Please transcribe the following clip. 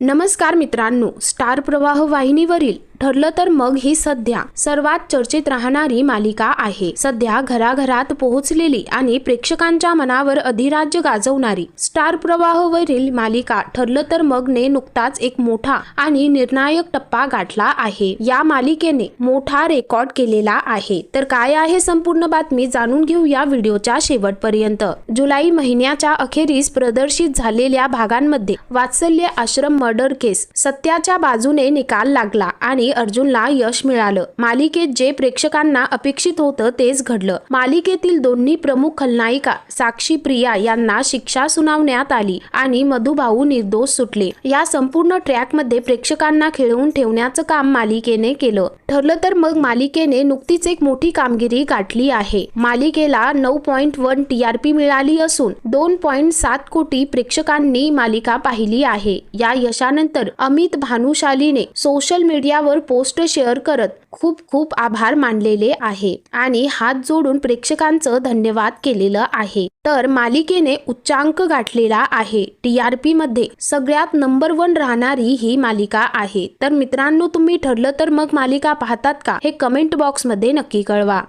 नमस्कार मित्रांनो स्टार प्रवाह वाहिनीवरील ठरलं तर मग ही सध्या सर्वात चर्चेत राहणारी मालिका आहे. सध्या घराघरात पोहोचलेली आणि प्रेक्षकांच्या मनावर अधिराज्य गाजवणारी स्टार प्रवाहवरील मालिका ठरलं तर मगने नुकताच एक मोठा आणि निर्णायक टप्पा गाठला आहे. या मालिकेने मोठा रेकॉर्ड केलेला आहे. तर काय आहे संपूर्ण बातमी जाणून घेऊ या व्हिडिओच्या शेवटपर्यंत. जुलै महिन्याच्या अखेरीस प्रदर्शित झालेल्या भागांमध्ये वात्सल्य आश्रम मर्डर केस सत्याच्या बाजूने निकाल लागला आणि अर्जुनला यश मिळालं. मालिकेत जे प्रेक्षकांना अपेक्षित होतं तेच घडलं. मालिकेतील दोन्ही प्रमुख खलनायिका साक्षी प्रिया यांना शिक्षा सुनावण्यात आली आणि मधुभाऊ निर्दोष सुटले. या संपूर्ण ट्रॅकमध्ये प्रेक्षकांना खेळवून ठेवण्याचं काम मालिकेने केलं. ठरलं तर मग मालिकेने नुकतीच एक मोठी कामगिरी गाठली आहे. मालिकेला नऊ पॉईंट वन टीआरपी मिळाली असून दोन पॉईंट सात कोटी प्रेक्षकांनी मालिका पाहिली आहे. या यशानंतर अमित भानुशालीने सोशल मीडियावर पोस्ट शेअर करत खूप खूप आभार मानलेले आहे. आणि हात जोडून प्रेक्षकांचं धन्यवाद केलेलं आहे. तर मालिकेने उच्चांक गाठलेला आहे. टीआरपी मध्ये सगळ्यात नंबर वन राहणारी ही मालिका आहे. तर मित्रांनो तुम्ही ठरलं तर मग मालिका पाहतात का? हे कमेंट बॉक्समध्ये नक्की कळवा.